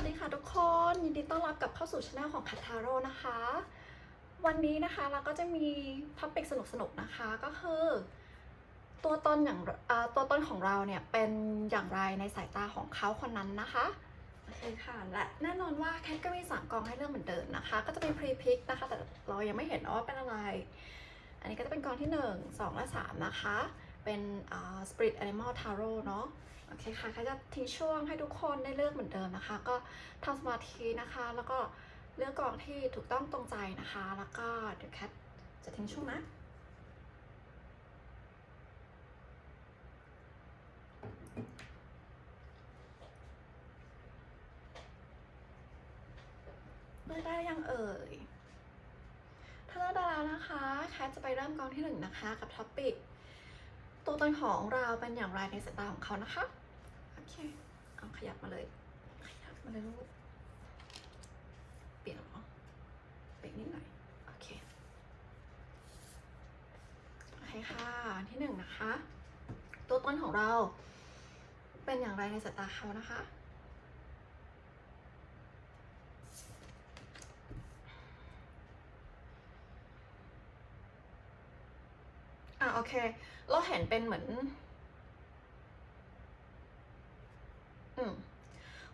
วัสดีค่ะทุกคน ยินดีต้อนรับกลับเข้าสู่ช anel ของคัทาโร่นะคะ วันนี้นะคะเราก็จะมีท็อปิกสนุกๆนะคะก็คือ ตัวตนอย่างตัวตนของเราเนี่ยเป็นอย่างไรในสายตาของเขาคนนั้นนะคะโอเคค่ะและแน่นอนว่าแคทก็มีสามกองให้เลือกเหมือนเดิมนะคะ ก็จะเป็นพรีพิกนะคะ แต่เรายังไม่เห็นว่าเป็นอะไร อันนี้ก็จะเป็นกองที่ 1 2 และ 3 นะคะ เป็นอ่า Spirit Animal Tarot เนาะ โอเคค่ะก็จะทิ้งช่วงให้ทุกคนได้เลือกเหมือนเดิมนะคะ ก็ทำสมาธินะคะ แล้วก็เลือกกองที่ถูกต้องตรงใจนะคะ แล้วก็เดี๋ยวแคทจะทิ้งช่วงนะเลือกได้ยังเอ่ย ถ้าเลือกได้แล้วนะคะ แคทจะไปเริ่มกองที่หนึ่งนะคะ กับท็อปปิก ตัวตนของเราเป็นอย่างไรในสายตาของเขานะคะโอเคเอาขยับมาเลย ขยับมาเลยลูกเปลี่ยนเหรอเปลี่ยนนิดหน่อยโอเคโอเคค่ะที่หนึ่งนะคะ ตัวตนของเราเป็นอย่างไรในสายตาเขานะคะ อะโอเค เราเห็นเป็นเหมือน อืม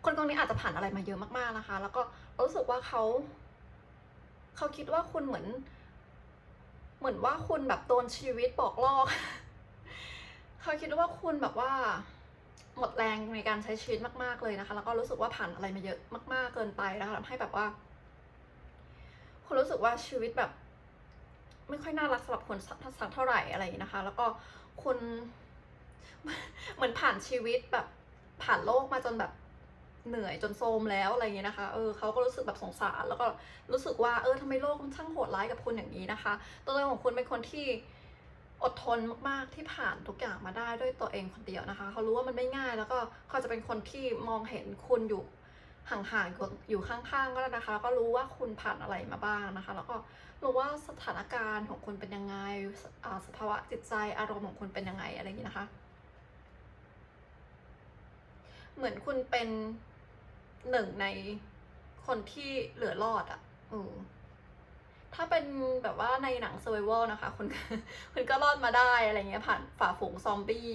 คนกองนี้อาจจะผ่านอะไรมาเยอะมากๆนะคะ แล้วก็รู้สึกว่าเขาเขาคิดว่าคุณเหมือน เหมือนว่าคุณแบบโดนชีวิตบอกลอกเขาคิดว่าคุณแบบว่า หมดแรงในการใช้ชีวิตมากๆเลยนะคะ แล้วก็รู้สึกว่าผ่านอะไรมาเยอะมาก ๆเกินไปนะคะทำให้แบบว่าคุณรู้สึกว่าชีวิตแบบ ไม่ค่อยน่ารักสำหรับคนสักเท่าไหร่อะไรนะคะ แล้วก็คุณเหมือนผ่านชีวิตแบบผ่านโลกมาจนแบบเหนื่อยจนโทรมแล้วอะไรอย่างนี้นะคะ เออเขาก็รู้สึกแบบสงสารแล้วก็รู้สึกว่าเออทำไมโลกมันช่างโหดร้ายกับคุณอย่างนี้นะคะ ตัวตนของคุณเป็นคนที่อดทนมากๆที่ผ่านทุกอย่างมาได้ด้วยตัวเองคนเดียวนะคะ เขารู้ว่ามันไม่ง่ายแล้วก็เขาจะเป็นคนที่มองเห็นคุณอยู่ห่างๆอยู่ข้างๆก็ได้วนะคะแล้วก็รู้ว่าคุณผ่านอะไรมาบ้างนะคะ แล้วก็ หรู้ว่าสถานการณ์ของคุณเป็นยังไงอ่าสภาวะจิตใจอารมณ์ของคุณเป็นยังไงอะไรอย่างนี้นะคะ เหมือนคุณเป็นหนึ่งในคนที่เหลือรอดอะ่ะเออถ้าเป็นแบบว่าในหนัง survival นะคะคุณคุณก็รอดมาได้อะไรเงี้ยผ่านฝ่าฝูงซอมบี้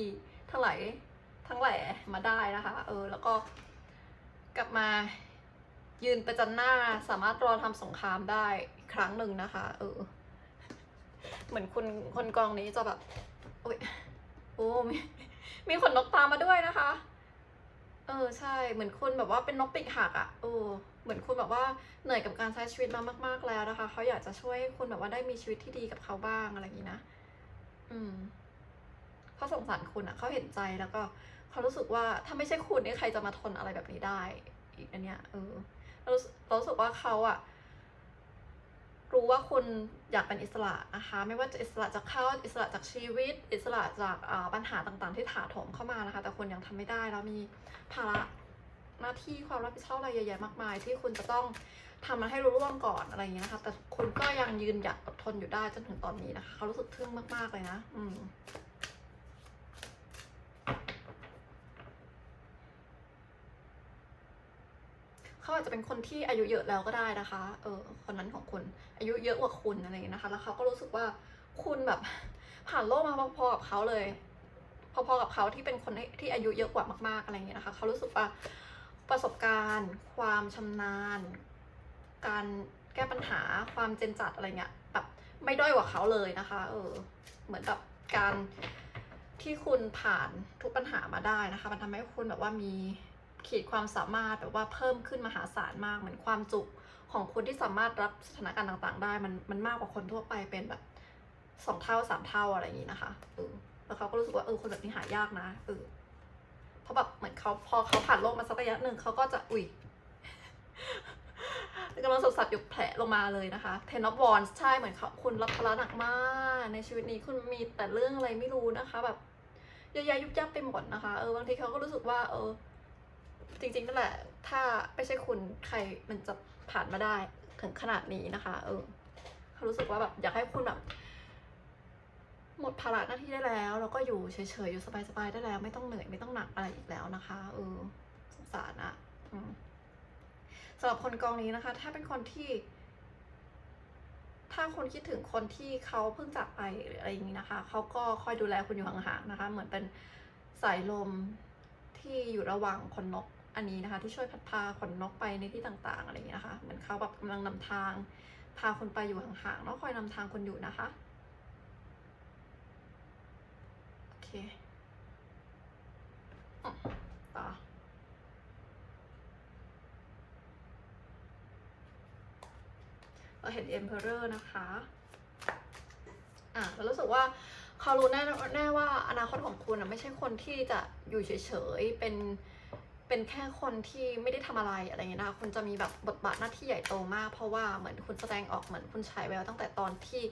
ทั้งหลายทั้งแหล่มาได้นะคะ เออ แล้วก็กลับมา ยืนประจันหน้าสามารถรอทำสงครามได้อีกครั้งหนึ่งนะคะ เออ เหมือนคุณคนกองนี้จะแบบโอ้ยโอ้มีมีขนนกตามมาด้วยนะคะ เออใช่ เหมือนคุณแบบว่าเป็นนกปีกหักอะ่ะเออเหมือนคุณแบบว่าเหนื่อยกับการใช้ชีวิตมามาก ๆแล้วนะคะเขาอยากจะช่วยให้คุณแบบว่าได้มีชีวิตที่ดีกับเขาบ้างอะไรอย่างนี้นะอืมเขาสงสารคุณอะ่ะเขาเห็นใจแล้วก็เขารู้สึกว่าถ้าไม่ใช่คุณนี่ใครจะมาทนอะไรแบบนี้ได้ อีกอันเนี้ยเออ เราเรารู้สึกว่าเขาอะรู้ว่าคุณอยากเป็นอิสระนะคะ ไม่ว่าจะอิสระจากเขาอิสระจากชีวิต อิสระจากปัญหาต่างๆ ที่ถาโถมเข้ามานะคะ แต่คุณยังทำไม่ได้แล้วมีภาระหน้าที่ความรับผิดชอบอะไรเยอะแยะมากมาย ที่คุณจะต้องทำมันให้รู้ร่วงก่อนอะไรอย่างเงี้ยนะคะ แต่คุณก็ยังยืนหยัดอดทนอยู่ได้จนถึงตอนนี้นะคะเขารู้สึกทึ่งมากๆเลยนะ อืม เขาอาจจะเป็นคนที่อายุเยอะแล้วก็ได้นะคะ เออ คนนั้นของคุณอายุเยอะกว่าคุณอะไรอย่างเงี้ยนะคะ แล้วเขาก็รู้สึกว่าคุณแบบผ่านโลกมาพอๆกับเขาเลย พอๆกับเขาที่เป็นคนที่อายุเยอะกว่ามากๆอะไรอย่างเงี้ยนะคะ เขารู้สึกว่าประสบการณ์ ความชำนาญ การแก้ปัญหาความเจนจัดอะไรเงี้ยแบบไม่ด้อยกว่าเขาเลยนะคะ เออ เหมือนกับการที่คุณผ่านทุกปัญหามาได้นะคะ มันทำให้คุณแบบว่ามี ขีดความสามารถแบบว่าเพิ่มขึ้นมหาศาลมากเหมือนความจุของคุณที่สามารถรับสถานการณ์ต่าง ๆ ได้มันมันมากกว่าคนทั่วไปเป็นแบบสองเท่าสามเท่าอะไรอย่างนี้นะคะเออแล้วเขาก็รู้สึกว่าเออคนแบบนี้หายากนะเออเพราะแบบเหมือนเขาพอเขาผ่านโลกมาสักระยะหนึ่งเขาก็จะอุ้ยกำลังสดสับอยู่แผลลงมาเลยนะคะ Ten of Wands ใช่เหมือนเขาคุณรับภาระหนักมาก ในชีวิตนี้คุณมีแต่เรื่องอะไรไม่รู้นะคะ แบบเยอะแยะยุบยับไปหมดนะคะเออบางทีเขาก็รู้สึกว่าเออ จริงๆนั่นแหละถ้าไม่ใช่คุณใครมันจะผ่านมาได้ถึงขนาดนี้นะคะ เออเขารู้สึกว่าแบบอยากให้คุณแบบ หมดภาระหน้าที่ได้แล้ว แล้วก็อยู่เฉยๆอยู่สบายๆได้แล้ว ไม่ต้องเหนื่อยไม่ต้องหนักอะไรอีกแล้วนะคะ เออสงสารอะสำหรับคนกองนี้นะคะ ถ้าเป็นคนที่ ถ้าคนคิดถึงคนที่เขาเพิ่งจากไปหรืออะไรอย่างนี้นะคะเขาก็คอยดูแลคุณอยู่ห่างๆนะคะ เหมือนเป็นสายลมที่อยู่ระหว่างขนนก อันนี้นะคะ ที่ช่วยพัดพาขนนกไปในที่ต่างๆอะไรอย่างนี้นะคะ เหมือนเขาแบบกำลังนำทาง พาคุณไปอยู่ห่างๆแล้วคอยนำทางคุณอยู่นะคะโอเคต่อเราเห็น Emperor นะคะอะเรารู้สึกว่าเขารู้แน่แน่ว่าอนาคตของคุณอะไม่ใช่คนที่จะอยู่เฉยๆ เป็น เป็นแค่คนที่ไม่ได้ทำอะไรอะไรเงี้ยนะคะคุณจะมีแบบบทบาทหน้าที่ใหญ่โตมาก เพราะว่าเหมือนคุณแสดงออกเหมือนคุณฉายแววตั้งแต่ตอนที่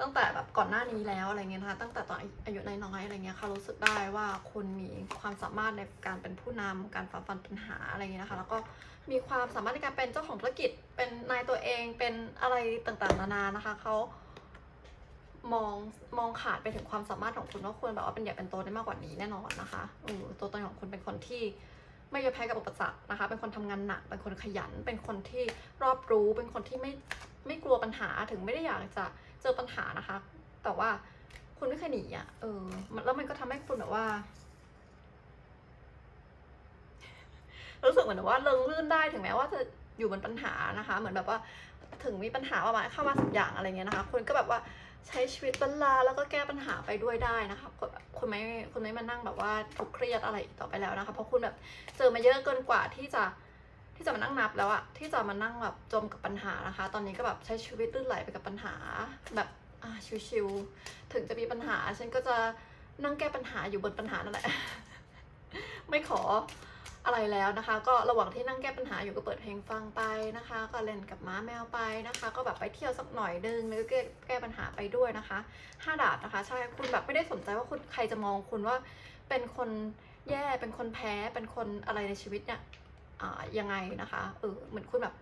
ตั้งแต่แบบก่อนหน้านี้แล้วอะไรเงี้ยนะคะตั้งแต่ตอนอายุน้อยๆอะไรเงี้ยเขารู้สึกได้ว่าคุณมีความสามารถในการเป็นผู้นำการฝ่าฟันปัญหาอะไรเงี้ยนะคะแล้วก็มีความสามารถในการเป็นเจ้าของธุรกิจเป็นนายตัวเองเป็นอะไรต่างๆนานานะคะเขา มองมองขาดไปถึงความสามารถของคุณว่าคุณแบบว่าเป็นใหญ่เป็นโตได้มากกว่านี้แน่นอนนะคะเออตัวตนของคุณเป็นคนที่ไม่ยอมแพ้กับอุปสรรคนะคะ เป็นคนทำงานหนัก เป็นคนขยัน เป็นคนที่รอบรู้ เป็นคนที่ไม่ไม่กลัวปัญหาถึงไม่ได้อยากจะเจอปัญหานะคะ แต่ว่าคุณไม่เคยหนีอะ เออ แล้วมันก็ทำให้คุณแบบว่า รู้สึกเหมือนว่าเริงรื่นได้ถึงแม้ว่าจะอยู่บนปัญหานะคะ เหมือนแบบว่าถึงมีปัญหาประมาณเข้ามาสักอย่างอะไรเงี้ยนะคะ คุณก็แบบว่า ใช้ชีวิตบรรลาแล้วก็แก้ปัญหาไปด้วยได้นะคะคุณไม่คุณไม่มานั่งแบบว่าทุกข์เครียดอะไรต่อไปแล้วนะคะ เพราะคุณแบบเจอมาเยอะเกินกว่าที่จะที่จะมานั่งนับแล้วอะที่จะมานั่งแบบจมกับปัญหานะคะ ตอนนี้ก็แบบใช้ชีวิตลื่นไหลไปกับปัญหา แบบอ่าชิวๆถึงจะมีปัญหา ฉันก็จะนั่งแก้ปัญหาอยู่บนปัญหานั่นแหละ ไม่ขอ อะไรแล้วนะคะ ก็ระหว่างที่นั่งแก้ปัญหาอยู่ก็เปิดเพลงฟังไปนะคะ ก็เล่นกับม้าแมวไปนะคะ ก็แบบไปเที่ยวสักหน่อยนึงแล้วก็แก้แก้ปัญหาไปด้วยนะคะห้าดาบนะคะ ใช่คุณแบบไม่ได้สนใจว่าคุณใครจะมองคุณว่าเป็นคนแย่เป็นคนแพ้เป็นคนอะไรในชีวิตเนี่ยยังไงนะคะเออเหมือนคุณแบบ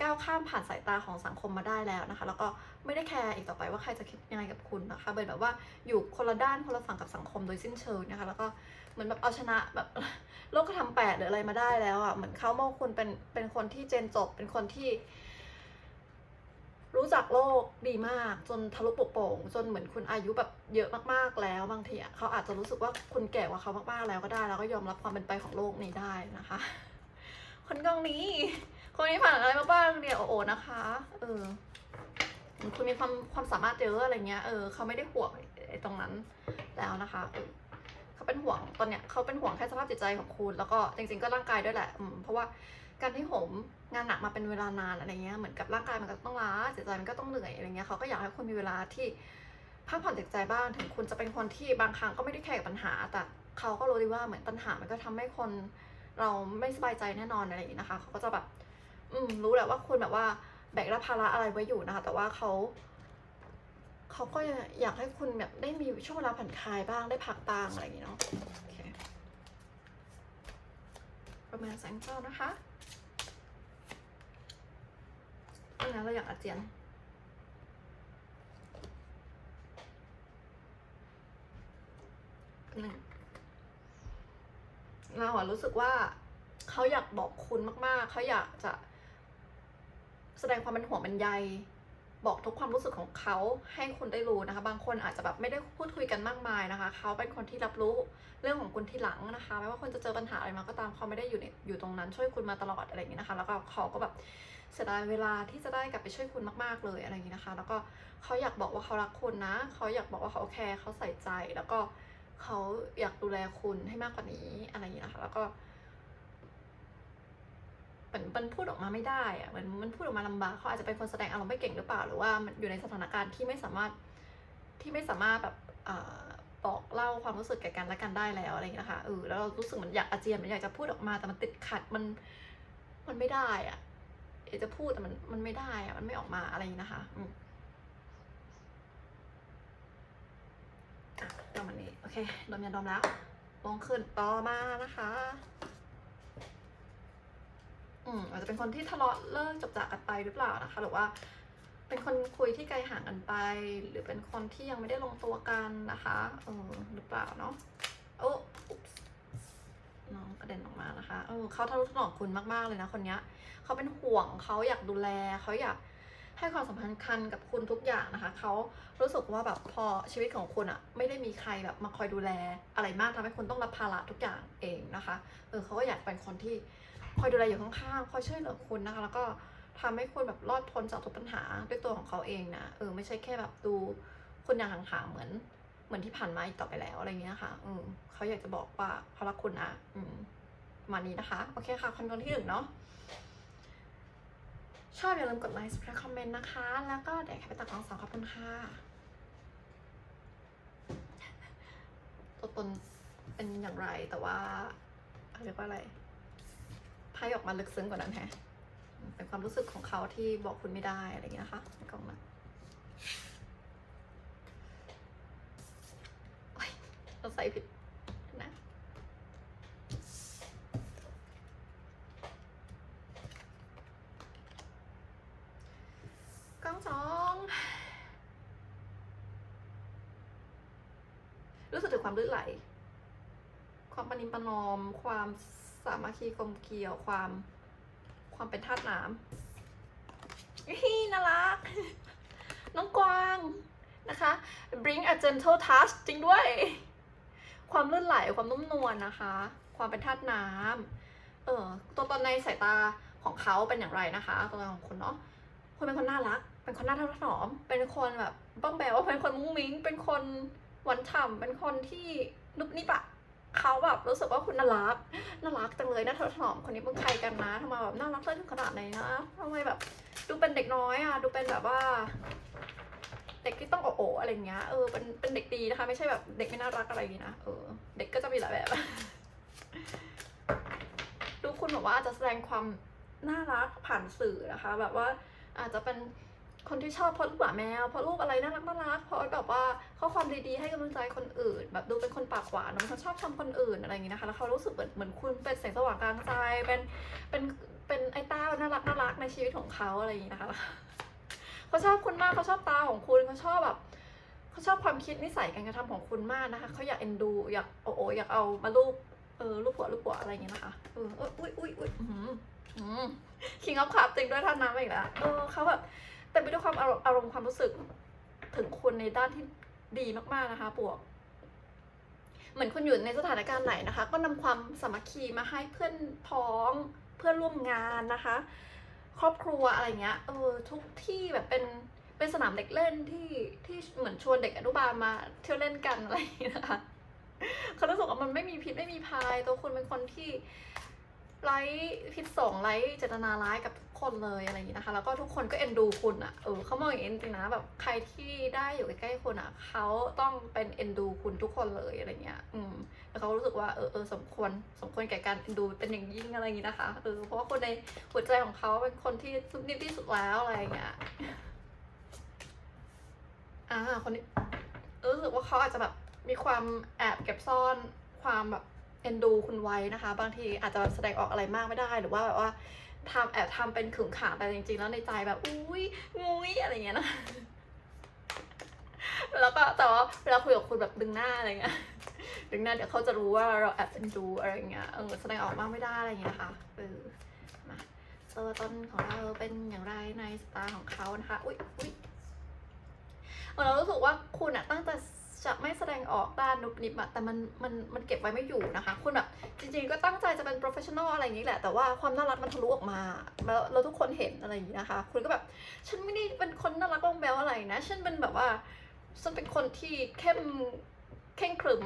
ก้าวข้ามผ่านสายตาของสังคมมาได้แล้วนะคะ แล้วก็ไม่ได้แคร์อีกต่อไปว่าใครจะคิดยังไงกับคุณนะคะเป็นแบบว่าอยู่คนละด้านคนละฝั่งกับสังคมโดยสิ้นเชิงนะคะ แล้วก็ เหมือนแบบเอาชนะแบบโลกก็ทำแปดหรืออะไรมาได้แล้วอะเหมือนเขามองคุณเป็นเป็นคนที่เจนจบเป็นคนที่ รู้จักโลกดีมากจนทะลุปโป่งจนเหมือนคุณอายุแบบเยอะมากๆแล้วบางทีเขาอาจจะรู้สึกว่าคุณแก่กว่าเขามากๆแล้วก็ได้ แล้วก็ยอมรับความเป็นไปของโลกนี้ได้นะคะ คนกองนี้ คนนี้ผ่านอะไรมาบ้างเดี๋ยวโอโอนะคะ เออคุณมีความความสามารถเยอะอะไรเงี้ย เออเขาไม่ได้ห่วงไอ้ตรงนั้นแล้วนะคะ เขาเป็นห่วงตอนเนี้ยเขาเป็นห่วงแค่สภาพจิตใจของคุณ แล้วก็จริง ๆ ก็ร่างกายด้วยแหละเพราะว่าการที่โหมงานหนักมาเป็นเวลานานอะไรเงี้ยเหมือนกับร่างกายมันก็ต้องล้าจิตใจมันก็ต้องเหนื่อยอะไรเงี้ยเขาก็อยากให้คุณมีเวลาที่พักผ่อนจิตใจบ้างถึงคุณจะเป็นคนที่บางครั้งก็ไม่ได้แคร์กับปัญหา แต่เขาก็รู้ดีว่าเหมือนปัญหามันก็ทำให้คนเราไม่สบายใจแน่นอนอะไรอย่างงี้นะคะเขาก็จะแบบ อืมรู้แหละว่าคุณแบบว่าแบกรับภาระอะไรไว้อยู่นะคะ แต่ว่าเขา เขาก็อยากให้คุณแบบได้มีช่วงเวลาผ่อนคลายบ้างได้พักบ้างอะไรอย่างงี้เนาะโอเคประมาณแสงเจ้านะคะอันนั้นเราอยากอาเจียนหนึ่งเราอะรู้สึกว่าเขาอยากบอกคุณมาก ๆ เขาอยากจะแสดงความเป็นห่วงเป็นใย บอกทุกความรู้สึกของเขาให้คุณได้รู้นะคะ บางคนอาจจะแบบไม่ได้พูดคุยกันมากมายนะคะ เขาเป็นคนที่รับรู้เรื่องของคุณที่หลังนะคะไม่ว่าคุณจะเจอปัญหาอะไรมาก็ตามเขาไม่ได้อยู่ในอยู่ตรงนั้นช่วยคุณมาตลอดอะไรอย่างนี้นะคะ แล้วก็เขาก็แบบเสียดายเวลาที่จะได้กลับไปช่วยคุณมากๆเลยอะไรอย่างนี้นะคะ แล้วก็เขาอยากบอกว่าเขารักคุณนะ เขาอยากบอกว่าเขาแคร์เขาใส่ใจ แล้วก็เขาอยากดูแลคุณให้มากกว่านี้อะไรอย่างนี้นะคะ แล้วก็ มันมันพูดออกมาไม่ได้อะมันมันพูดออกมาลำบากเขาอาจจะเป็นคนแสดงอารมณ์ไม่เก่งหรือเปล่าหรือว่ามันอยู่ในสถานการณ์ที่ไม่สามารถที่ไม่สามารถแบบอบอกเล่าความรู้สึกแก่กันและกันได้แล้วอะไรอย่างเงี้นะคะเออแล้วเรารู้สึกมันอยากอาเจียนมันอยากจะพูดออกมาแต่มันติดขัดมันมันไม่ได้อะเอยจะพูดแต่มันมันไม่ได้อะมันไม่ออกมาอะไรอย่างเงี้นะคะอืมประมาณนี้โอเคดมยาดมแล้วลงขึ้นต่อมานะคะ อืมอาจจะเป็นคนที่ทะเลาะเลิกจบจากกันไปหรือเปล่านะคะ หรือว่าเป็นคนคุยที่ไกลห่างกันไป หรือเป็นคนที่ยังไม่ได้ลงตัวกันนะคะเออหรือเปล่าเนาะโอ้อุ๊บน้องกระเด็นออกมานะคะเออเขาทะนุถนอมคุณมากๆเลยนะคนเนี้ยเขาเป็นห่วงเขาอยากดูแลเขาอยากให้ความสำคัญกับคุณทุกอย่างนะคะ เขารู้สึกว่าแบบพอชีวิตของคุณอะไม่ได้มีใครแบบมาคอยดูแลอะไรมากทำให้คุณต้องรับภาระทุกอย่างเองนะคะ เออเขาก็อยากเป็นคนที่ คอยดูแลอยู่ข้างๆ คอยช่วยเหลือคุณนะคะ แล้วก็ทำให้คุณแบบรอดพ้นจากทุกปัญหาด้วยตัวของเขาเองนะ เออ ไม่ใช่แค่แบบดูคุณอย่างห่างๆ เหมือน เหมือนที่ผ่านมาอีกต่อไปแล้วอะไรเงี้ยค่ะ อืมเขาอยากจะบอกว่าเขารักคุณนะ อืมประมาณนี้นะคะ โอเคค่ะคอนเทนต์ที่หนึ่งเนาะ ชอบอย่าลืมกดไลค์และคอมเมนต์นะคะ แล้วก็เดี๋ยวแค่ไปตัดกล้องสองขอบคุณค่ะตัวตนเป็นอย่างไรแต่ว่าเรียกว่าอะไร ไพ่ออกมาลึกซึ้งกว่านั้นแฮะเป็นความรู้สึกของเขาที่บอกคุณไม่ได้อะไรอย่างเงี้ยนะคะในกล่องนั้นเราใส่ผิดนะกล้องสองรู้สึกถึงความลื่นไหล ความปนิมปนอม ความ สามัคคีกลมเกลียวความ ความเป็นธาตุน้ำฮิน่ารัก น้องกวางนะคะ bring a gentle touch จริงด้วย ความลื่นไหลความนุ่มนวลนะคะ ความเป็นธาตุน้ำเออตัวตนในสายตาของเขาเป็นอย่างไรนะคะ ตัวตนของคุณเนาะคุณเป็นคนน่ารัก เป็นคนน่าทนุถนอม เป็นคนแบบบ้องแบวเป็นคนมุ้งมิ้ง เป็นคนหวานฉ่ำเป็นคนที่นุบนิบอะ เขาแบบรู้สึกว่าคุณน่ารักน่ารักจังเลยน่าทนุถนอมคนนี้เป็นใครกันนะทำไมแบบน่ารักได้ถึงขนาดไหนนะทำไมแบบดูเป็นเด็กน้อยอะดูเป็นแบบว่า เด็กที่ต้องโอโออะไรเงี้ยเออเป็นเป็นเด็กดีนะคะ ไม่ใช่แบบเด็กไม่น่ารักอะไรอย่างงี้นะเออเด็กก็จะมีหลายแบบดูคุณแบบว่าอาจจะแสดงความน่ารักผ่านสื่อนะคะ แบบว่าอาจจะเป็น คนที่ชอบโพสต์รูปหมาแมวโพสต์รูปอะไรน่ารักน่ารักโพสแบบว่าข้อความดีๆให้กำลังใจคนอื่น แบบดูเป็นคนปากหวานเป็นคนชอบชมคนอื่นอะไรอย่างงี้นะคะแล้วเขารู้สึกเหมือนเหมือนคุณเป็นแสงสว่างกลางใจเป็นเป็นเป็นไอ้ต้าน่ารักน่ารักในชีวิตของเขาอะไรอย่างงี้นะคะเขาชอบคุณมากเขาชอบตาของคุณเขาชอบแบบเขาชอบความคิดนิสัยการกระทำของคุณมากนะคะเขาอยากเอ็นดู อยากโอ้โออยากเอามาลูบเออลูบหัวลูบหัวอะไรอย่างเงี้นะคะเอออุ้ยอุ้ยอุ้ยอืมอืมคิงอัพคาจริงด้วยท่านน้ำอีกแล้วเออเขาแบบ เต็มไปด้วยความอารมณ์ความรู้สึก ถึงคุณในด้านที่ดีมากๆนะคะบวก เหมือนคุณอยู่ในสถานการณ์ไหนนะคะ ก็นำความสามัคคีมาให้เพื่อนพ้องเพื่อนร่วมงานนะคะ ครอบครัวอะไรเงี้ยเออทุกที่แบบเป็นเป็นสนามเด็กเล่นที่ที่เหมือนชวนเด็กอนุบาลมาเที่ยวเล่นกันอะไรอย่างเงี้ยนะคะเขารู้สึกว่ามันไม่มีพิษไม่มีภัยตัวคุณเป็นคนที่ไร้พิษสงไร้เจตนาร้ายกับ คนเลยอะไรอย่างงี้นะคะ แล้วก็ทุกคนก็เอ็นดูคุณอะ่ะเออเขามองอย่างนี้จริงนะแบบใครที่ได้อยู่ใกล้ๆคุณอะ่ะเขาต้องเป็นเอ็นดูคุณทุกคนเลยอะไรเงี้ยอืมแล้วเขารู้สึกว่าเออเออสมควรสมควรแก่การเอ็นดูเป็นอย่างยิ่งอะไรอย่างงี้นะคะเออเพราะว่าคนในหัวใจของเขาเป็นคนที่ซุบนิบที่สุดแล้วอะไรอย่างเงี้ยอ่าคนนี้รู้สึกว่าเขาอาจจะแบบมีความแอบเก็บซ่อนความแบบเอ็นดูคุณไว้นะคะ บางทีอาจจะแสดงออกอะไรมากไม่ได้หรือว่าแบบว่า ทำแอบทำเป็นขึงขังแต่จริงๆ แล้วในใจแบบอุ้ยงุ้ยอะไรเงี้ยนะแล้วก็แต่ว่าเวลาคุยกับคุณแบบดึงหน้าอะไรเงี้ยดึงหน้าเดี๋ยวเขาจะรู้ว่าเราแอบเอ็นดูอะไรเงี้ยเออแสดงออกมากไม่ได้อะไรอย่างเงี้ยค่ะเออมาตัวตนของเราเป็นอย่างไรในสไตล์ของเขานะคะ อุ้ยอุ้ยเรารู้สึกว่าคุณอะตั้งแต่ จะไม่แสดงออกด้านนุบนิบอะแต่มันมันมันเก็บไว้ไม่อยู่นะคะ คุณแบบจริงๆก็ตั้งใจจะเป็น professional อะไรอย่างนี้แหละ แต่ว่าความน่ารักมันทะลุออกมาแล้วเราทุกคนเห็นอะไรอย่างนี้นะคะ คุณก็แบบ ฉันไม่ได้เป็นคนน่ารักบ้องแบวอะไรนะ ฉันเป็นแบบว่า ฉันเป็นคนที่เข้มเข่งขรึม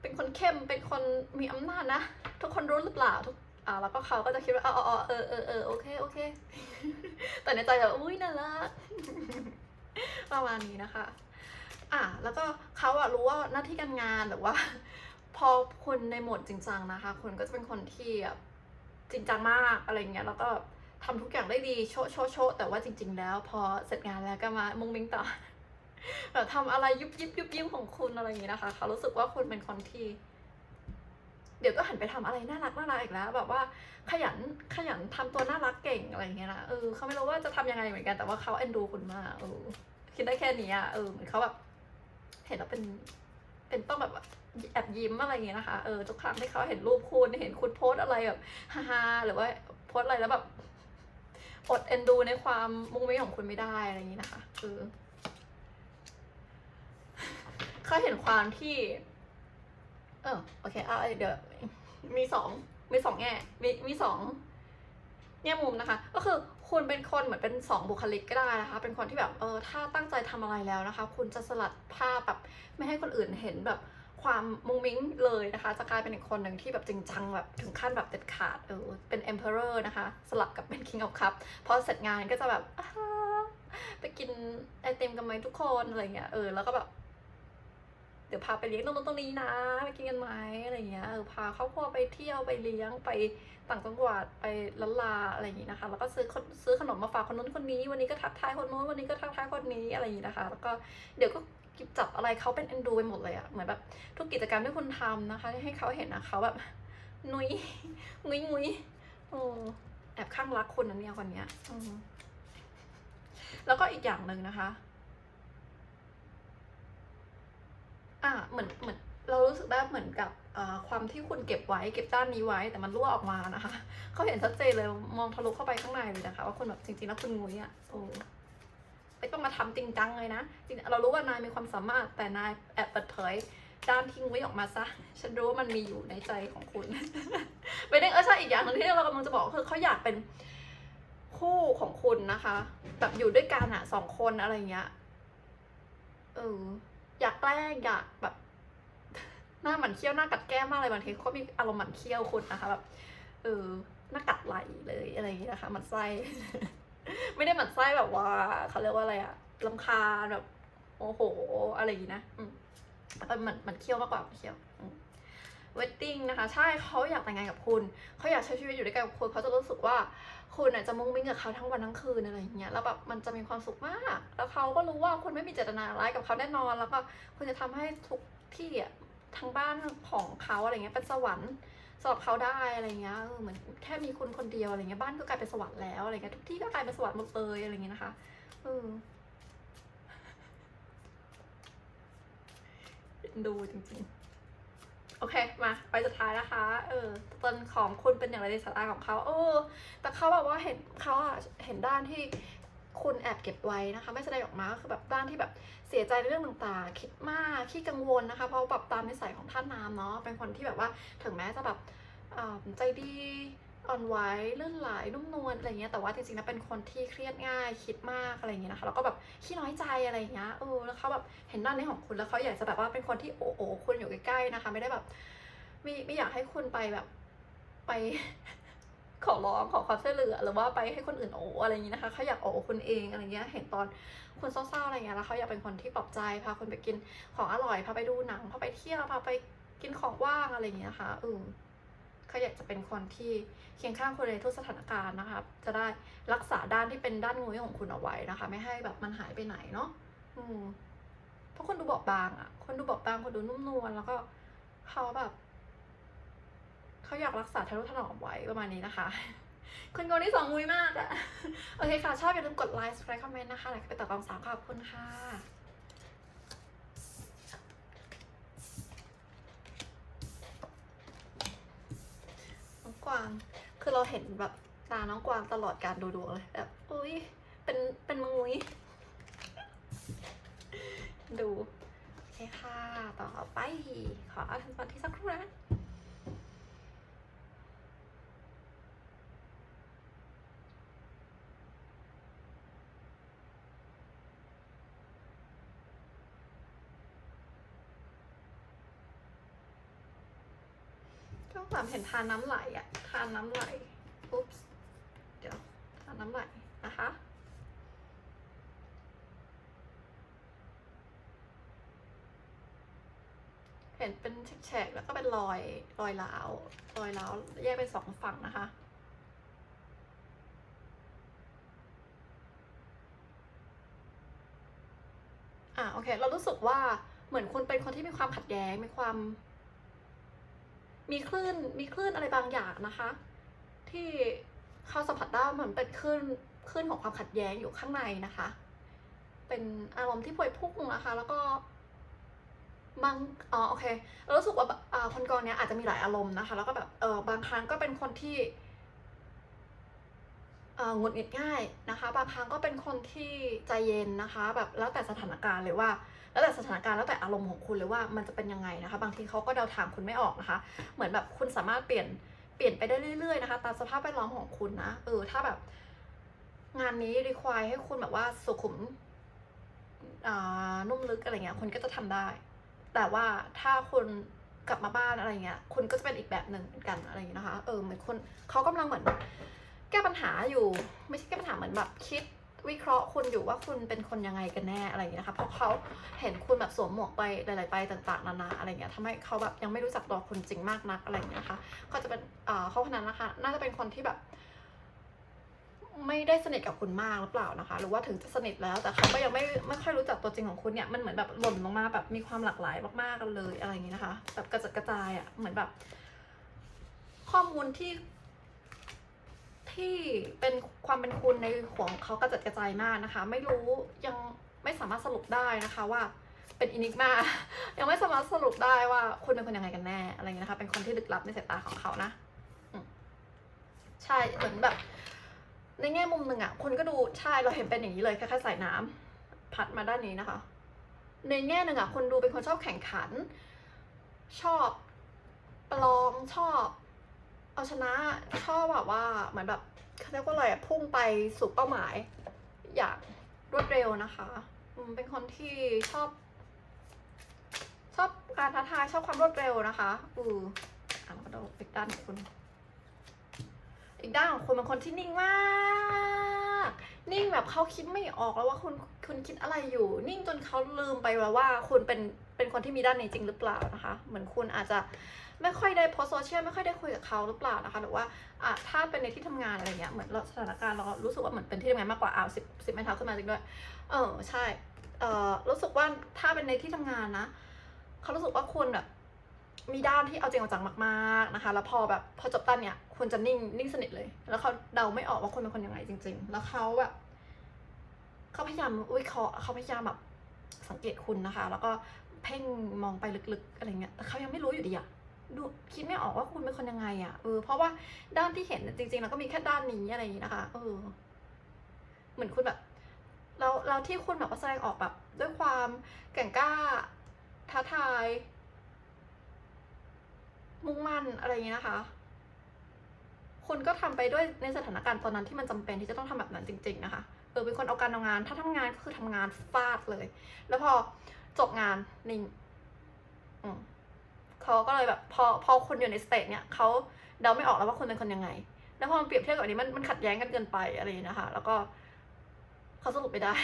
เป็นคนเข้ม เป็นคนมีอำนาจนะ ทุกคนรู้หรือเปล่าทุกอ่าแล้วก็เขาก็จะคิดว่าอ๋ออ๋อเออเออเออโอเคโอเค แต่ในใจแบบอุ้ยน่ารักประมาณนี้นะคะ อะแล้วก็เขาอะรู้ว่าหน้าที่การงานหรือว่า พอคุณในโหมดจริงจังนะคะคุณก็จะเป็นคนที่แบบจริงจังมากอะไรเงี้ยแล้วก็ทำทุกอย่างได้ดีโชะโชะโชะแต่ว่าจริง ๆ แล้ว พอเสร็จงานแล้วก็มามุงมิงต่อแบบทำอะไรยุบยิบยุบยิบของคุณอะไรอย่างงี้นะคะ เขารู้สึกว่าคุณเป็นคนที่ เดี๋ยวก็หันไปทำอะไรน่ารักน่ารักอีกแล้ว แบบว่าขยันขยันทำตัวน่ารักเก่งอะไรอย่างเงี้ยนะเออเขาไม่รู้ว่าจะทำยังไงเหมือนกันแต่ว่าเขาเอ็นดูคุณมากเออคิดได้แค่นี้อะเออเหมือนเขาแบบ เห็นแล้วเป็น เป็นต้องแบบแอบยิ้มอะไรอย่างเงี้ยนะคะ เออทุกครั้งที่เขาเห็นรูปคุณเห็นคุณโพสอะไรแบบฮ่าๆหรือว่าโพสอะไรแล้วแบบอดเอ็นดูในความมุ้งมิ้งของคุณไม่ได้อะไรอย่างงี้นะคะเออเขาเห็นความที่ เออโอเคเอะเดี๋ยวมีสองมีสองแง่มีมีสองแง่มุมนะคะ ก็คือ คุณเป็นคนเหมือนเป็นสองบุคลิกก็ได้นะคะ เป็นคนที่แบบเออถ้าตั้งใจทำอะไรแล้วนะคะ คุณจะสลัดภาพแบบไม่ให้คนอื่นเห็นแบบความมุงมิ้งเลยนะคะ จะกลายเป็นอีกคนหนึ่งที่แบบจริงจังแบบถึงขั้นแบบเด็ดขาดเออเป็น emperor นะคะ สลับกับเป็น king of cup พอเสร็จงานก็จะแบบไปกินไอติมกันไหมทุกคนอะไรเงี้ยเออแล้วก็แบบ เดี๋ยวพาไปเลี้ยงตรงนู้นตรงนี้นะไปกินกันไหมอะไรเงี้ยเออพาครอบครัวไปเที่ยวไปเลี้ยงไปต่างจังหวัดไปละลาอะไรอย่างงี้นะคะ แล้วก็ซื้อซื้อขนมมาฝากคนนู้นคนนี้ วันนี้ก็ทักทายคนนู้นวันนี้ก็ทักทายคนนี้อะไรอย่างงี้นะคะ แล้วก็เดี๋ยวก็จับอะไรเขาเป็นเอ็นดูไปหมดเลยอะเหมือนแบบทุกกิจกรรมที่คุณทำนะคะให้เขาเห็นนะเขาแบบนุ้ยงุ้ยงุ้ยโอ้แอบข้างรักคุณนะเนี่ยคนเนี้ยแล้วก็อีกอย่างหนึ่งนะคะ อะเหมือนเหมือนเรารู้สึกได้เหมือนกับความที่คุณเก็บไว้เก็บด้านนี้ไว้แต่มันรั่วออกมานะคะเขาเห็นชัดเจนเลยมองทะลุเข้าไปข้างในเลยนะคะ ว่าคุณแบบจริงๆแล้วคุณงุ้ยอะโอ้ไม่ต้องมาทำจริงจังเลยนะจริงเรารู้ว่านายมีความสามารถแต่นายแอบเปิดเผยด้านที่งุ้ยออกมาซะ ฉันรู้ว่ามันมีอยู่ในใจของคุณเป็นเรื่องเออใช่อีกอย่างหนึงที่เรากำลังจะบอกคือเขาอยากเป็นคู่ของคุณนะคะ แบบอยู่ด้วยกันอะสองคนอะไรเงี้ยเออ อยากแกล้งอยากแบบหน้าหมันเคี้ยวหน้ากัดแก้มมากเลยบางทีเขามีอารมณ์หมันเคี้ยวคนนะคะแบบเออหน้ากัดไหลเลยอะไรอย่างนี้นะคะหมันไส้ ไม่ได้หมันไส้แบบว่าเขาเรียกว่าอะไรอะลำคาญแบบโอ้โห อะไรอย่างนี้นะอืมแต่เหมันหมันเคี้ยวมากกว่าเคี้ยว เวดดิ้งนะคะ ใช่เขาอยากแต่งงานกับคุณ เขาอยากใช้ชีวิตอยู่ด้วยกันกับคุณเขาจะรู้สึกว่าคุณน่ะจะมุ้งมิ้งกับเขาทั้งวันทั้งคืนอะไรอย่างเงี้ยแล้วแบบมันจะมีความสุขมาก แล้วเขาก็รู้ว่าคุณไม่มีเจตนาร้ายกับเขาแน่นอน แล้วก็คุณจะทำให้ทุกที่อะทั้งบ้านของเขาอะไรเงี้ยเป็นสวรรค์สำหรับเขาได้อะไรเงี้ยเออเหมือนแค่มีคุณคนเดียวอะไรเงี้ยบ้านก็กลายเป็นสวรรค์แล้วอะไรเงี้ยทุกที่ก็กลายเป็นสวรรค์หมดเลยอะไรเงี้ยนะคะเออดูจริงๆ โอเค มาไปสุดท้ายนะคะ เออตนของคุณเป็นอย่างไรในสายตาของเขาเออ แต่เขาแบบว่าเห็นเขาอะเห็นด้านที่คุณแอบเก็บไว้นะคะ ไม่แสดงออกมาก็คือแบบด้านที่แบบเสียใจในเรื่องต่างๆ คิดมากขี้กังวลนะคะ เพราะแบบตามนิสัยของท่านน้ำเนาะเป็นคนที่แบบว่าถึงแม้จะแบบอ่าใจดี อ่อนไหวเลื่อนไหลนุ่มนวลอะไรเงี้ยแต่ว่าจริงๆแล้วเป็นคนที่เครียดง่ายคิดมากอะไรเงี้ยนะคะแล้วก็แบบขี้น้อยใจอะไรเงี้ยเออแล้วเขาแบบเห็นด้านนี้ของคุณแล้วเขาอยากจะแบบว่าเป็นคนที่โอ้โอคุณอยู่ใกล้ๆนะคะ ไม่ได้แบบไม่ไม่อยากให้คุณไปแบบไปขอร้องขอความช่วยเหลือหรือว่าไปให้คนอื่นโอ้อะไรอย่างนี้นะคะเขาอยากโอ้คุณเองอะไรเงี้ยเห็นตอนคุณเศร้าๆอะไรเงี้ยแล้วเขาอยากเป็นคนที่ปลอบใจพาคุณไปกินของอร่อยพาไปดูหนังพาไปเที่ยวพาไปกินของว่างอะไรอย่างเงี้ยนะคะเออ เขาอยากจะเป็นคนที่เคียงข้างคุณในทุกสถานการณ์นะคะจะได้รักษาด้านที่เป็นด้านงุ้ยของคุณเอาไว้นะคะ ไม่ให้แบบมันหายไปไหนเนาะอืมเพราะคนดูบอบบางอะคนดูบอบบางคนดูนุ่มนวลแล้วก็เขาแบบเขาอยากรักษาทะนุถนอมไว้ประมาณนี้นะคะคุณโกนี่สองมุ้ยมากอะโอเคค่ะ ชอบอย่าลืมกดไลค์ subscribe คอมเมนต์นะคะแล้วไปต่อกองสามขอบคุณค่ะ น้อง กวาง คือเราเห็นแบบตาน้องกวางตลอดการดูดวงเลยแบบอุ้ยเป็นเป็นมุยดู โอเคค่ะ ต่อไป ขอเอาทันทีสักครู่นะามเห็นทานน้ำไหลอะทานน้ำไหลอุ๊บส์เดี๋ยวทานน้ำไหลนะคะเห็นเป็นแฉกๆแล้วก็เป็นรอยรอยร้าวรอยร้าวแยกเป็นสองฝั่งนะคะ อะโอเค เรารู้สึกว่าเหมือนคุณเป็นคนที่มีความขัดแย้งมีความ มีคลื่นมีคลื่นอะไรบางอย่างนะคะ ที่เขาสัมผัสได้มือนเป็นคลื่นคลื่นของความขัดแย้งอยู่ข้างในนะคะ เป็นอารมณ์ที่พวยพุ่งนะคะ แล้วก็บางอ๋อโอเครู้สึกว่าแบบอ่าคนกองเนี้ยอาจจะมีหลายอารมณ์นะคะ แล้วก็แบบเออบางครั้งก็เป็นคนที่หงุดหงิดง่ายนะคะ บางครั้งก็เป็นคนที่ใจเย็นนะคะ แบบแล้วแต่สถานการณ์เลยว่า แล้วแต่สถานการณ์แล้วแต่อารมณ์ของคุณเลยว่ามันจะเป็นยังไงนะคะ บางทีเขาก็เดาทางคุณไม่ออกนะคะ เหมือนแบบคุณสามารถเปลี่ยนเปลี่ยนไปได้เรื่อยๆนะคะ ตามสภาพแวดล้อมของคุณนะเออถ้าแบบ งานนี้รีควายให้คุณแบบว่าสุขุมอ่านุ่มลึกอะไรเงี้ยคุณก็จะทำได้ แต่ว่าถ้าคุณกลับมาบ้านอะไรเงี้ยคุณก็จะเป็นอีกแบบหนึ่งเหมือนกันอะไรอย่างเงี้ยนะคะ เออเหมือนคนเขากำลังเหมือน แก้ปัญหาอยู่ ไม่ใช่แก้ปัญหาเหมือนแบบคิด วิเคราะห์คุณอยู่ว่าคุณเป็นคนยังไงกันแน่อะไรอย่างเงี้ยนะคะเพราะเขาเห็นคุณแบบสวมหมวกไปหลายๆใบต่างๆนานาอะไรเงี้ยทำให้เขาแบบยังไม่รู้จักตัวคุณจริงมากนักอะไรอย่างเงี้ยนะคะก็จะเป็นอ่าเขาคนนั้นนะคะ น่าจะเป็นคนที่แบบไม่ได้สนิทกับคุณมากหรือเปล่านะคะ หรือว่าถึงจะสนิทแล้ว แต่เขาก็ยังไม่ไม่ค่อยรู้จักตัวจริงของคุณเนี่ยมันเหมือนแบบหล่นลงมาแบบมีความหลากหลายมากๆกันเลยอะไรอย่างนี้นะคะ แบบกระจัดกระจายอะ่ะเหมือนแบบ ข้อมูลที่ ที่เป็นความเป็นคุณในหัวของเขากระจัดกระจายมากนะคะ ไม่รู้ยังไม่สามารถสรุปได้นะคะว่าเป็นอินิกมา ยังไม่สามารถสรุปได้ว่าคุณเป็นคนยังไงกันแน่อะไรอย่างนี้นะคะ เป็นคนที่ลึกลับในสายตาของเขานะใช่เหมือนแบบ ในแง่มุมหนึ่งอะคนก็ดูใช่เราเห็นเป็นอย่างนี้เลยแค่แค่ใส่น้ำพัดมาด้านนี้นะคะ ในแง่หนึ่งอะคนดูเป็นคนชอบแข่งขัน ชอบประลองชอบ เอาชนะชอบแบบว่าเหมือนแบบเขาเรียกว่าอะไรอะพุ่งไปสู่เป้าหมาย อย่างรวดเร็วนะคะเป็นคนที่ชอบ ชอบการท้าทายชอบความรวดเร็วนะคะอืออะมาดูอีกด้านของคุณ อีกด้านของคุณเป็นคนที่นิ่งมาก นิ่งแบบเขาคิดไม่ออกแล้วว่าคุณคุณคิดอะไรอยู่ นิ่งจนเขาลืมไปแล้วว่า คุณเป็นเป็นคนที่มีด้านนี้จริงหรือเปล่านะคะ เหมือนคุณอาจจะ ไม่ค่อยได้โพสโซเชียลไม่ค่อยได้คุยกับเขาหรือเปล่านะคะหรือว่าอะถ้าเป็นในที่ทำงานอะไรเงี้ยเหมือนเราสถานการณ์เรารู้สึกว่าเหมือนเป็นที่ทำงานมากกว่าอ้าวสิบสิบไม้เท้าขึ้นมาจริงด้วย เออใช่เออรู้สึกว่าถ้าเป็นในที่ทำงานนะเขารู้สึกว่าคุณแบบมีด้านที่เอาจริงเอาจังมากๆนะคะ แล้วพอแบบพอจบด้นเนี้ยคุณจะนิ่งนิ่งสนิทเลย แล้วเขาเดาไม่ออกว่าคุณเป็นคนยังไงจริง ๆ แล้วเขาแบบเขาพยายามวิเคราะห์เขาพยายามแบบสังเกตคุณนะคะ แล้วก็เพ่งมองไปลึกๆอะไรเงี้ยแต่เขายังไม่รู้อยู่ดีอะ ดูคิดไม่ออกว่าคุณเป็นคนยังไงอะเออเพราะว่าด้านที่เห็นจริงๆแล้วก็มีแค่ด้านนี้อะไรอย่างนี้นะคะ เออ เหมือนคุณแบบเราเราที่คุณแบบว่าแสดงออกแบบ ด้วยความแก่งกล้า ท้าทาย มุ่งมั่นอะไรอย่างนี้นะคะ คุณก็ทำไปด้วยในสถานการณ์ตอนนั้นที่มันจำเป็นที่จะต้องทำแบบนั้นจริง ๆ นะคะเออเป็นคนเอาการเอางาน ถ้าทำงานก็คือทำงานฟาดเลย แล้วพอจบงานนิ่งอืม เขาก็เลยแบบพอพอคุณอยู่ในสเตจเนี่ยเขาเดาไม่ออกแล้วว่าคุณเป็นคนยังไง แล้วพอมันเปรียบเทียบกับอันนี้มันมันขัดแย้งกันเกินไปอะไรอย่างนี้นะคะ แล้วก็เขาสรุปไม่ได้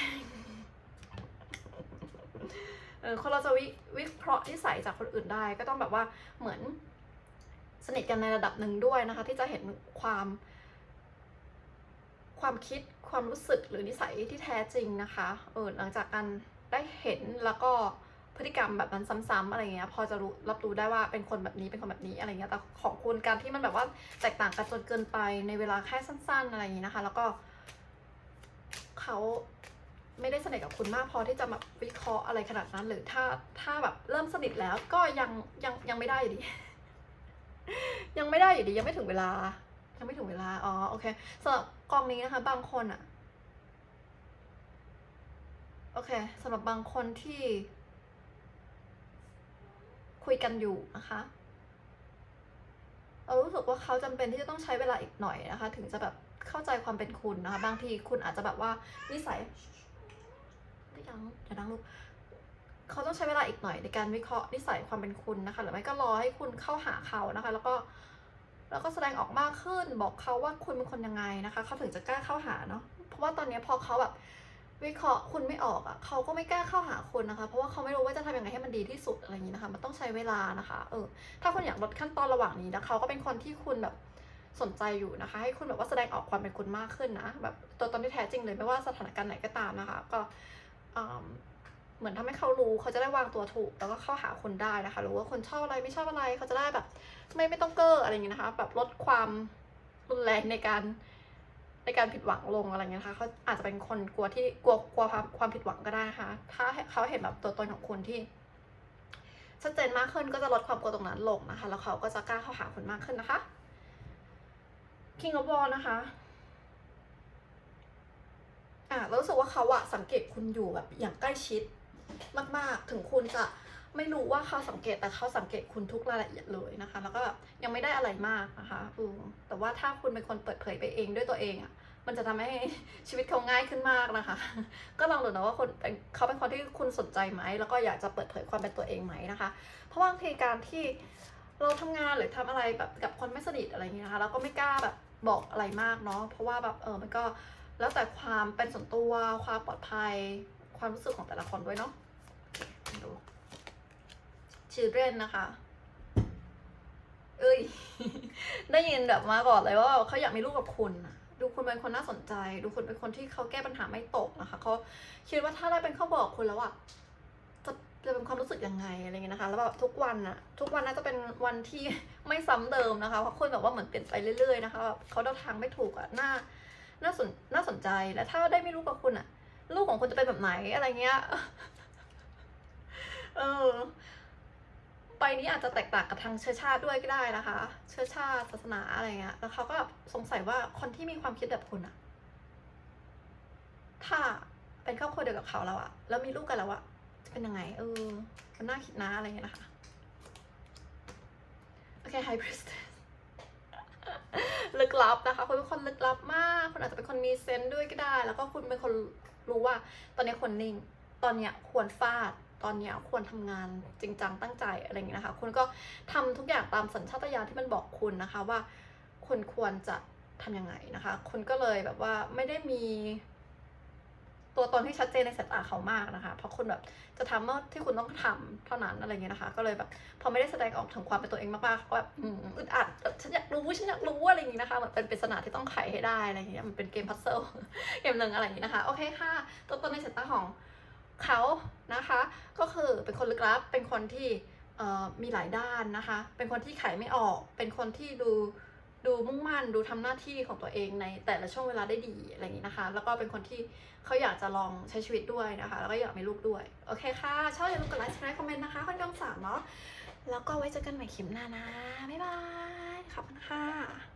เออคนเราจะวิวิเคราะห์นิสัยจากคนอื่นได้ ก็ต้องแบบว่าเหมือนสนิทกันในระดับหนึ่งด้วยนะคะ ที่จะเห็นความความคิดความรู้สึกหรือนิสัยที่แท้จริงนะคะ เออหลังจากการได้เห็นแล้วก็ พฤติกรรมแบบนั้นซ้ำๆอะไรเงี้ยพอจะรู้รับรู้ได้ว่าเป็นคนแบบนี้เป็นคนแบบนี้อะไรเงี้ยแต่ของคุณการที่มันแบบว่าแตกต่างกันจนเกินไปในเวลาแค่สั้น ๆ อะไรอย่างนี้นะคะ แล้วก็เขาไม่ได้สนิทกับคุณมากพอที่จะแบบวิเคราะห์อะไรขนาดนั้น หรือถ้าถ้าแบบเริ่มสนิทแล้วก็ยังยังยังไม่ได้อยู่ดี ยังไม่ได้อยู่ดียังไม่ถึงเวลา ยังไม่ถึงเวลาอ๋อโอเคสำหรับกองนี้นะคะ บางคนอะโอเคสำหรับบางคนที่ คุยกันอยู่นะคะเรารู้สึกว่าเขาจำเป็นที่จะต้องใช้เวลาอีกหน่อยนะคะ ถึงจะแบบเข้าใจความเป็นคุณนะคะ บางทีคุณอาจจะแบบว่านิสัยไม่ดังอย่าดังลูกเขาต้องใช้เวลาอีกหน่อยในการวิเคราะห์นิสัยความเป็นคุณนะคะ หรือไม่ก็รอให้คุณเข้าหาเขานะคะ แล้วก็แล้วก็แสดงออกมากขึ้นบอกเขาว่าคุณเป็นคนยังไงนะคะ เขาถึงจะกล้าเข้าหาเนาะเพราะว่าตอนนี้พอเขาแบบ วิเคราะห์คุณไม่ออกอะ่ะเขาก็ไม่กล้าเข้าหาคุณนะคะ เพราะว่าเขาไม่รู้ว่าจะทำยังไงให้มันดีที่สุดอะไรอย่างนี้นะคะ มันต้องใช้เวลานะคะเออถ้าคุณอยากลดขั้นตอนระหว่างนี้นะเขาก็เป็นคนที่คุณแบบสนใจอยู่นะคะ ให้คุณแบบว่าแสดงออกความเป็นคุณมากขึ้นนะแบบตัวตนที่แท้จริงเลยไม่ว่าสถานการณ์ไหนก็ตามนะคะ ก็อืมเหมือนทำให้เขารู้เขาจะได้วางตัวถูก แล้วก็เข้าหาคุณได้นะคะรู้ว่าคนชอบอะไรไม่ชอบอะไรเขาจะได้แบบ ไม่ไม่ต้องเก้ออะไรอย่างเงี้นะคะ แบบลดความรุนแรงในการ ในการผิดหวังลงอะไรเงี้ยนะคะเขาอาจจะเป็นคนกลัวที่กลัวกลัวความความผิดหวังก็ได้นะคะถ้าเขาเห็นแบบตัวตนของคุณที่ชัดเจนมากขึ้นก็จะลดความกลัวตรงนั้นลงนะคะ แล้วเขาก็จะกล้าเข้าหาคุณมากขึ้นนะคะ King of w a r นะคะอะรู้สึกว่าเขาอะสังเกตคุณอยู่แบบอย่างใกล้ชิดมาก ๆ ถึงคุณจะ ไม่รู้ว่าเขาสังเกตแต่เขาสังเกตคุณทุกรายละเอียดเลยนะคะ แล้วก็แบบยังไม่ได้อะไรมากนะคะอือแต่ว่าถ้าคุณเป็นคนเปิดเผยไปเองด้วยตัวเองอะมันจะทำให้ชีวิตเขาง่ายขึ้นมากนะคะ ก็ลองดูนะว่าคนเขาเป็นคนที่คุณสนใจไหม แล้วก็อยากจะเปิดเผยความเป็นตัวเองไหมนะคะ เพราะว่าบางทีการที่เราทำงานหรือทำอะไรแบบกับคนไม่สนิทอะไรอย่างเงี้ยนะคะ เราก็ไม่กล้าแบบบอกอะไรมากเนาะ เพราะว่าแบบเออมันก็แล้วแต่ความเป็นส่วนตัว ความปลอดภัย ความรู้สึกของแต่ละคนด้วยเนาะดู ชื่อเรนนะคะ เอ้ย ได้ยินแบบมาก่อนเลยว่าเขาอยากมีลูกกับคุณน่ะดูคุณเป็นคนน่าสนใจ ดูคุณเป็นคนที่เขาแก้ปัญหาไม่ตกนะคะเขาคิดว่าถ้าได้เป็นเขาบอกคุณแล้วอะจะจะเป็นความรู้สึกยังไงอะไรเงี้ยนะคะ แล้วแบบทุกวันอะทุกวันน่าจะเป็นวันที่ไม่ซ้ำเดิมนะคะเพราะคุณแบบว่าเหมือนเปลี่ยนไปเรื่อยๆนะคะแบบเขาเดาทางไม่ถูกอะน่าน่าสนน่าสนใจและถ้าได้ไม่รู้กับคุณอะลูกของคุณจะเป็นแบบไหนอะไรเงี้ย เออ ใบนี้อาจจะแตกต่างกับทางเชื้อชาติด้วยก็ได้นะคะ เชื้อชาติศาสนาอะไรเงี้ย แล้วเขาก็สงสัยว่าคนที่มีความคิดแบบคุณอะถ้าเป็นครอบครัวเดียวกับเขาแล้วอะแล้วมีลูกกันแล้วอะจะเป็นยังไง เออ มันน่าคิดนะอะไรเงี้ยนะคะ โอเค High Priestess ลึกลับนะคะ คุณเป็นคนลึกลับมาก คุณอาจจะเป็นคนมีเซนส์ด้วยก็ได้ แล้วก็คุณเป็นคนรู้ว่า ตอนนี้คนนิ่ง ตอนเนี้ยควรฟาดตอนนี้ควรทำงานจริงจังตั้งใจอะไรอย่างเงี้ยนะคะ คุณก็ทำทุกอย่างตามสัญชาตญาณที่มันบอกคุณนะคะว่าคุณควรจะทำยังไงนะคะ คุณก็เลยแบบว่าไม่ได้มีตัวตนที่ชัดเจนในสายตาเขามากนะคะ เพราะคุณแบบจะทำเมื่อที่คุณต้องทำเท่านั้นอะไรเงี้ยนะคะ ก็เลยแบบพอไม่ได้แสดงออกถึงความเป็นตัวเองมากๆก็แบบอึดอัดฉันอยากรู้ฉันอยากรู้อะไรอย่างงี้นะคะเหมือนเป็นปริศนาที่ต้องไขให้ได้อะไรอย่างเงี้ยมันเป็นเกมพัซเซิลเกมหนึ่งอะไรอย่างงี้นะคะโอเคค่ะ ตัวตนในสายตาของ เขานะคะก็คือเป็นคนลึกลับ เป็นคนที่มีหลายด้านนะคะ เป็นคนที่ไขไม่ออก เป็นคนที่ดูดูมุ่งมั่น ดูทำหน้าที่ของตัวเองในแต่ละช่วงเวลาได้ดีอะไรอย่างนี้นะคะ แล้วก็เป็นคนที่เขาอยากจะลองใช้ชีวิตด้วยนะคะ แล้วก็อยากมีลูกด้วย โอเคค่ะ ชอบอย่าลืมกดไลค์ subscribe คอมเมนต์นะคะคนกองสามเนาะ แล้วก็ไว้เจอกันใหม่คลิปหน้านะ บ๊ายบาย ขอบคุณค่ะ